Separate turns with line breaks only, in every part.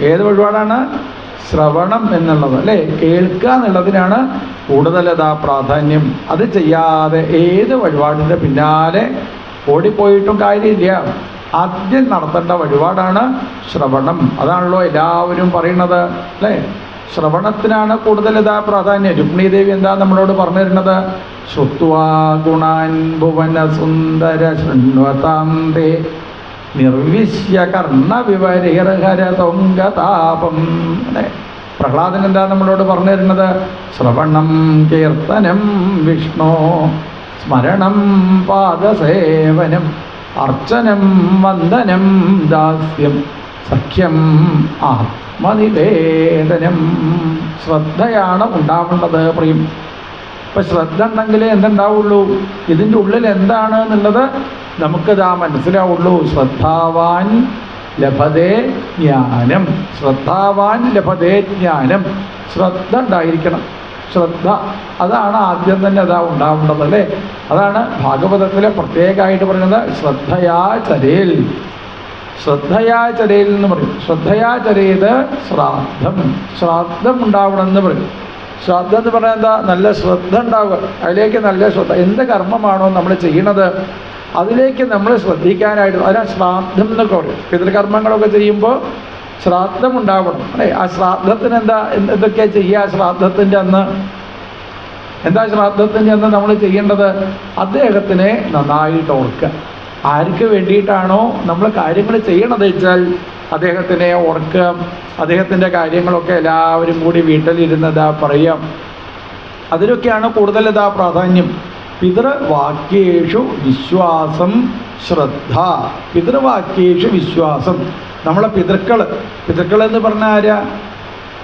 ഏത് വഴിപാടാണ്? ശ്രവണം എന്നുള്ളത് അല്ലേ? കേൾക്കുക എന്നുള്ളതിനാണ് കൂടുതൽ അതാ പ്രാധാന്യം. അത് ചെയ്യാതെ ഏത് വഴിപാടിന്റെ പിന്നാലെ ഓടിപ്പോയിട്ടും കാര്യമില്ല. ആദ്യം നടത്തേണ്ട വഴിപാടാണ് ശ്രവണം. അതാണല്ലോ എല്ലാവരും പറയുന്നത് അല്ലേ? ശ്രവണത്തിനാണ് കൂടുതൽ ഇതാ പ്രാധാന്യം. രുക്മിണി ദേവി എന്താ നമ്മളോട് പറഞ്ഞു തരുന്നത്? ശ്രുത്വാ ഗുണാൻ ഭുവന സുന്ദര ശൃണ്വതാന്തേ നിർവിശ്യ കർണ വിവരഹര അല്ലെ? അല്ലേ പ്രഹ്ലാദൻ എന്താ നമ്മളോട് പറഞ്ഞു തരുന്നത് ശ്രവണം കീർത്തനം വിഷ്ണു സ്മരണം പാദസേവനം അർച്ചനം വന്ദനം ദാസ്യം സഖ്യം ആത്മനിവേദനം. ശ്രദ്ധയാണ് ഉണ്ടാവേണ്ടത് പ്രിയം. ഇപ്പം ശ്രദ്ധ ഉണ്ടെങ്കിലേ എന്തുണ്ടാവുള്ളൂ? ഇതിന്റെ ഉള്ളിൽ എന്താണ് എന്നുള്ളത് നമുക്കിതാ മനസ്സിലാവുള്ളൂ. ശ്രദ്ധാവാൻ ലഭതേ ജ്ഞാനം. ശ്രദ്ധാവാൻ ലഭതേ ജ്ഞാനം. ശ്രദ്ധ ഉണ്ടായിരിക്കണം. ശ്രദ്ധ. അതാണ് ആദ്യം തന്നെ അതാ ഉണ്ടാവേണ്ടത് അല്ലേ? അതാണ് ഭാഗവതത്തിലെ പ്രത്യേകമായിട്ട് പറയുന്നത് ശ്രദ്ധയാ ചരേൽ. ശ്രദ്ധയാ ചരയിൽ എന്ന് പറയും. ശ്രദ്ധയാ ചരയത് ശ്രാദ്ധം. ശ്രാദ്ധം ഉണ്ടാവണം എന്ന് പറയും. ശ്രദ്ധ എന്ന് പറഞ്ഞാൽ എന്താ? നല്ല ശ്രദ്ധ ഉണ്ടാവുക. അതിലേക്ക് നല്ല ശ്രദ്ധ. എന്ത് കർമ്മമാണോ നമ്മൾ ചെയ്യണത്? അതിലേക്ക് നമ്മൾ ശ്രദ്ധിക്കാനായിട്ട് അതിനാ ശ്രാദ്ധം എന്നൊക്കെ പറയും. പിതൃകർമ്മങ്ങളൊക്കെ ചെയ്യുമ്പോൾ ശ്രാദ്ധം ഉണ്ടാവണം. അല്ലേ? ആ ശ്രാദ്ധത്തിന് എന്താ എന്ത് എന്തൊക്കെയാ ചെയ്യുക? ശ്രാദ്ധത്തിന്റെ അന്ന് എന്താ ശ്രാദ്ധത്തിന്റെ അന്ന് നമ്മൾ ചെയ്യേണ്ടത്? അദ്ദേഹത്തിനെ നന്നായിട്ട് ഓർക്കുക. ആർക്ക് വേണ്ടിയിട്ടാണോ നമ്മൾ കാര്യങ്ങൾ ചെയ്യണത് വെച്ചാൽ അദ്ദേഹത്തിനെ ഓർക്കുക. അദ്ദേഹത്തിന്റെ കാര്യങ്ങളൊക്കെ എല്ലാവരും കൂടി വീട്ടിലിരുന്നതാ പറയാം. അതിലൊക്കെയാണ് കൂടുതൽ ഇതാ പ്രാധാന്യം. പിതൃവാക്യേഷു വിശ്വാസം ശ്രദ്ധ. പിതൃവാക്യേഷു വിശ്വാസം. നമ്മളെ പിതൃക്കൾ പിതൃക്കൾ എന്ന് പറഞ്ഞാൽ ആരാ?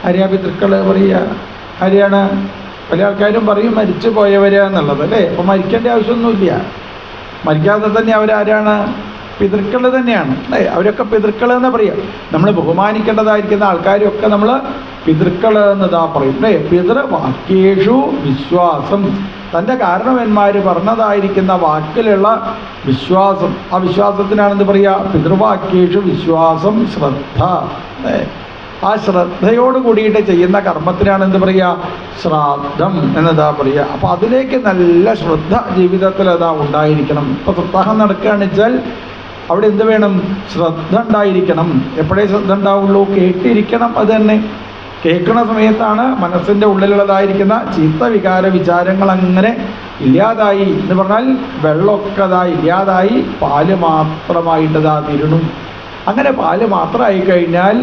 ആരാ പിതൃക്കൾ പറയുക? ആരെയാണ് പല ആൾക്കാരും പറയും മരിച്ചു പോയവരാ എന്നുള്ളത് അല്ലേ? അപ്പം മരിക്കേണ്ട ആവശ്യമൊന്നുമില്ല. മരിക്കാതെ തന്നെ അവരാരാണ്? പിതൃക്കൾ തന്നെയാണ് അല്ലേ? അവരൊക്കെ പിതൃക്കൾ എന്ന് പറയാം? നമ്മൾ ബഹുമാനിക്കേണ്ടതായിരിക്കുന്ന ആൾക്കാരൊക്കെ നമ്മൾ പിതൃക്കൾ എന്നതാ പറയും അല്ലേ? പിതൃവാക്യേഷു വിശ്വാസം. തന്റെ കാരണവന്മാർ പറഞ്ഞതായിരിക്കുന്ന വാക്കിലുള്ള വിശ്വാസം. ആ വിശ്വാസത്തിനാണെന്ന് പറയുക? പിതൃവാക്യേഷു വിശ്വാസം ശ്രദ്ധ. ആ ശ്രദ്ധയോട് കൂടിയിട്ട് ചെയ്യുന്ന കർമ്മത്തിനാണ് എന്ത് പറയുക? ശ്രാദ്ധം എന്നതാ പറയുക. അപ്പോൾ അതിലേക്ക് നല്ല ശ്രദ്ധ ജീവിതത്തിൽ അതാ ഉണ്ടായിരിക്കണം. ഇപ്പോൾ സപ്താഹം നടക്കുകയാണെന്ന് വെച്ചാൽ അവിടെ എന്ത് വേണം? ശ്രദ്ധ ഉണ്ടായിരിക്കണം. എപ്പോഴേ ശ്രദ്ധ ഉണ്ടാവുള്ളൂ? കേട്ടിരിക്കണം അത് തന്നെ. കേൾക്കുന്ന സമയത്താണ് മനസ്സിന്റെ ഉള്ളിലുള്ളതായിരിക്കുന്ന ചീത്ത വികാര വിചാരങ്ങൾ അങ്ങനെ ഇല്ലാതായി എന്ന് പറഞ്ഞാൽ വെള്ളമൊക്കെ അതാ ഇല്ലാതായി പാൽ മാത്രമായിട്ടതാ തിരുണും അങ്ങനെ പാൽ മാത്രമായി കഴിഞ്ഞാൽ